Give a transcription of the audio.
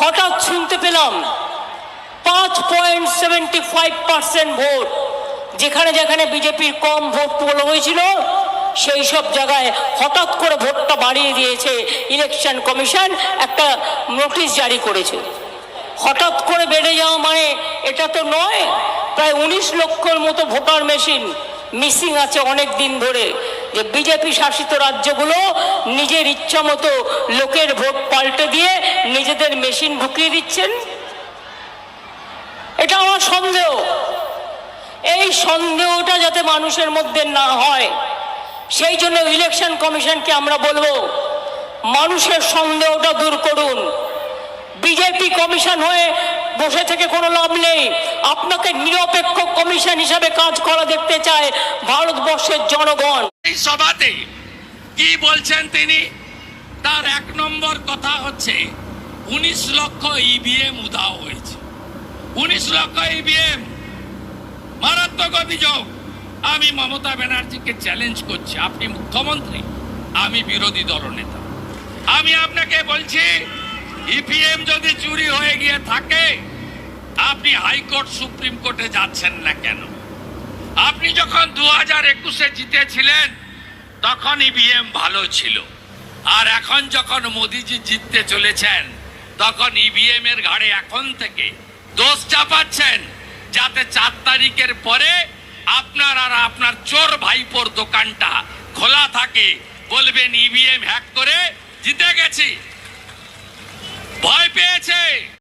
হঠাৎ শুনতে পেলাম পাঁচ point seventy five percent vote. যেখানে যেখানে বিজেপির কম ভোট পোল হয়েছিল, সেই সব জায়গায় হঠাৎ করে ভোটটা বাড়িয়ে দিয়েছে ইলেকশন কমিশন একটা নোটিশ জারি করেছে। হঠাৎ করে বেড়ে যাওয়া মানে এটা তো নয়, প্রায় উনিশ লক্ষর মতো ভোটার মেশিন মিসিং আছে অনেক দিন ধরে। যে বিজেপি শাসিত রাজ্যগুলো নিজের ইচ্ছা মতো লোকের ভোট পাল্টে দিয়ে নিজেদের মেশিন ঢুকিয়ে দিচ্ছেন? এটা আমার সন্দেহ। এই সন্দেহটা যাতে মানুষের মধ্যে না হয়, সেই জন্য ইলেকশন কমিশনকে আমরা বলব, মানুষের সন্দেহটা দূর করুন। বিজেপি কমিশন হয়ে বসে থেকে কোনো লাভ নেই। আপনাকে নিরপেক্ষ কমিশন হিসাবে কাজ করা দেখতে চায় ভারতবর্ষের জনগণ। এই সভাতে কি বলছেন তিনি? তার এক নম্বর কথা হচ্ছে উনিশ লক্ষ ইভিএম উধাও হয়েছে। উনিশ লক্ষ ইভিএম মারাত্মক অভিযোগ। আমি মমতা ব্যানার্জিকে চ্যালেঞ্জ করছি, আপনি মুখ্যমন্ত্রী, আমি বিরোধী দলনেতা। আমি আপনাকে বলছি ইভিএম যদি চুরি হয়ে গিয়ে থাকে, আপনি হাইকোর্ট, সুপ্রিম কোর্টে যাচ্ছেন না কেন? আপনি যখন দু হাজার একুশে জিতেছিলেন, তখন ইভিএম ভালো ছিল। আর এখন যখন মোদিজি জিততে চলেছেন তখন ইভিএম এর ঘাড়ে এখন থেকে দোষ চাপাচ্ছেন যাতে চার তারিখের পরে আপনার আর আপনার চোর ভাইপোর দোকানটা খোলা থাকে। বলবেন ইভিএম হ্যাক করে জিতে গেছি। ভয় পেয়েছে।